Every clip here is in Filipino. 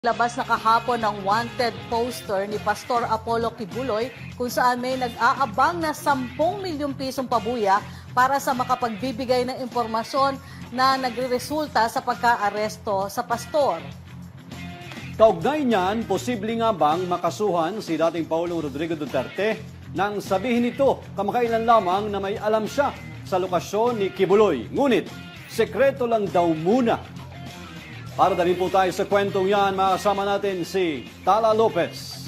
Labas na kahapon ng wanted poster ni Pastor Apollo Kibuloy kung saan may nag-aabang na 10 milyong pisong pabuya para sa makapagbibigay ng impormasyon na nagreresulta sa pagka-aresto sa pastor. Kaugnay niyan, posible nga bang makasuhan si dating Paulong Rodrigo Duterte nang sabihin nito kamakailan lamang na may alam siya sa lokasyon ni Kibuloy. Ngunit, sekreto lang daw muna. Para dalhin po tayo sa kwentong yan, makasama natin si Tala Lopez.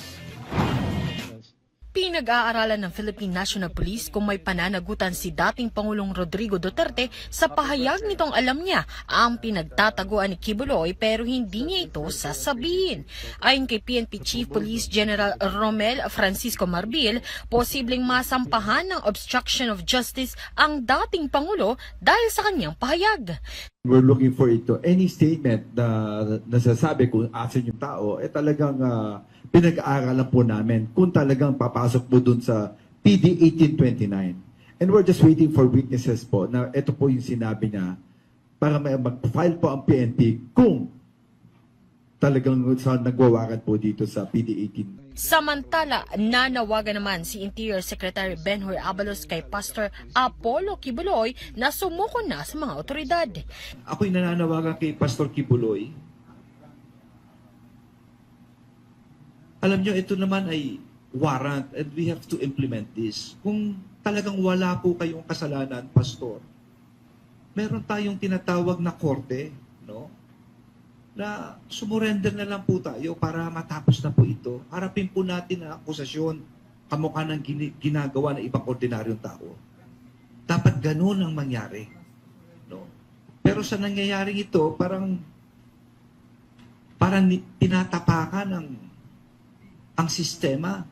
Pinag-aaralan ng Philippine National Police kung may pananagutan si dating Pangulong Rodrigo Duterte sa pahayag nitong alam niya ang pinagtataguan ni Kibuloy pero hindi niya ito sasabihin. Ayon kay PNP Chief Police General Romel Francisco Marbil, posibleng masampahan ng obstruction of justice ang dating Pangulo dahil sa kanyang pahayag. We're looking for ito. Any statement na nasasabi kung asan yung tao, eh talagang ah, pinag-aaralan po namin kung talagang papasok po dun sa PD 1829. And we're just waiting for witnesses po na ito po yung sinabi niya para may mag-file po ang PNP kung talagang sa nagwawaran po dito sa PD 18. Samantala, nanawagan naman si Interior Secretary Benhur Abalos kay Pastor Apollo Kibuloy na sumuko na sa mga otoridad. Ako'y nananawagan kay Pastor Kibuloy. Alam nyo, ito naman ay warrant and we have to implement this. Kung talagang wala po kayong kasalanan, Pastor, meron tayong tinatawag na korte, no? Na sumurrender na lang po tayo para matapos na po ito. Harapin po natin ang akusasyon kamukha ng ginagawa ng ibang ordinaryong tao. Dapat ganun ang mangyari. No? Pero sa nangyayaring ito, parang parang tinatapakan ng ang sistema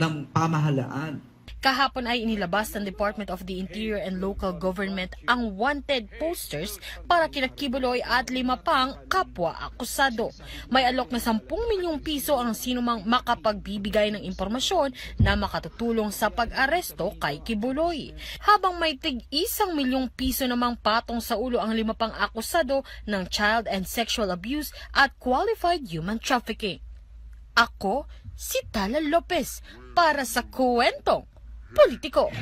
ng pamahalaan. Kahapon ay inilabas ng Department of the Interior and Local Government ang wanted posters para kina Kibuloy at lima pang kapwa akusado. May alok na 10 milyong piso ang sinumang makapagbibigay ng impormasyon na makatutulong sa pag-aresto kay Kibuloy. Habang may tig isang milyong piso namang patong sa ulo ang lima pang akusado ng child and sexual abuse at qualified human trafficking. Ako, si Tala Lopez, para sa Kwentong Politiko.